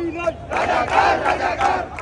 নই তুমি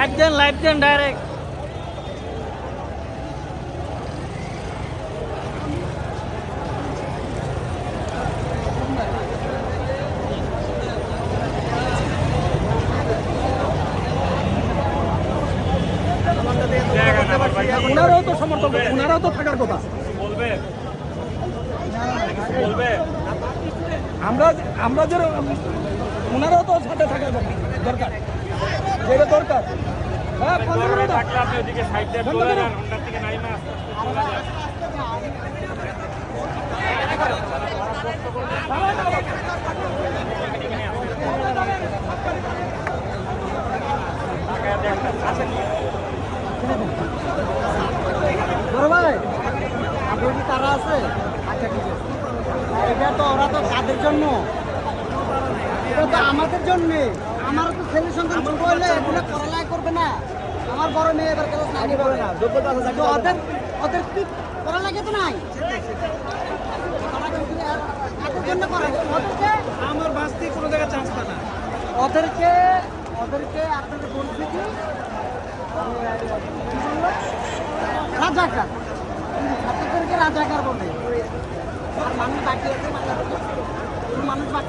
লাইভ দেন লাইভ দেন ডাইরেক্ট ওনারাও তো সমর্থক ওনারাও তো থাকার কথা। আমরা আমরা যে ওনারাও তো সাথে থাকার কথা দরকার। যেটা দরকার। হ্যাঁ বন্ধ করে দাও। বন্ধ করে দাও। বড় ভাই আপনার কি তারা আছে আচ্ছা ঠিক আছে? এটা তো ওরা তো কাদের জন্য। এটা তো আমাদের জন্য। আমার তো ছেলে সন্তান ছোট হলে এগুলো পড়ালেখা করবে না। আমার বড় মেয়ে এবার ক্লাস নাইনে পড়ে। না তো ওদের ওদের কি পড়ালেখা তো নাই? আমার বাঁচতে কোনো জায়গায় চান্স পায় না। ওদেরকে ওদেরকে আপনাদের বলছি কি? রাজাকার। ছাত্রদেরকে রাজাকার বলে। আর মানুষ বাকি আছে বাংলাদেশে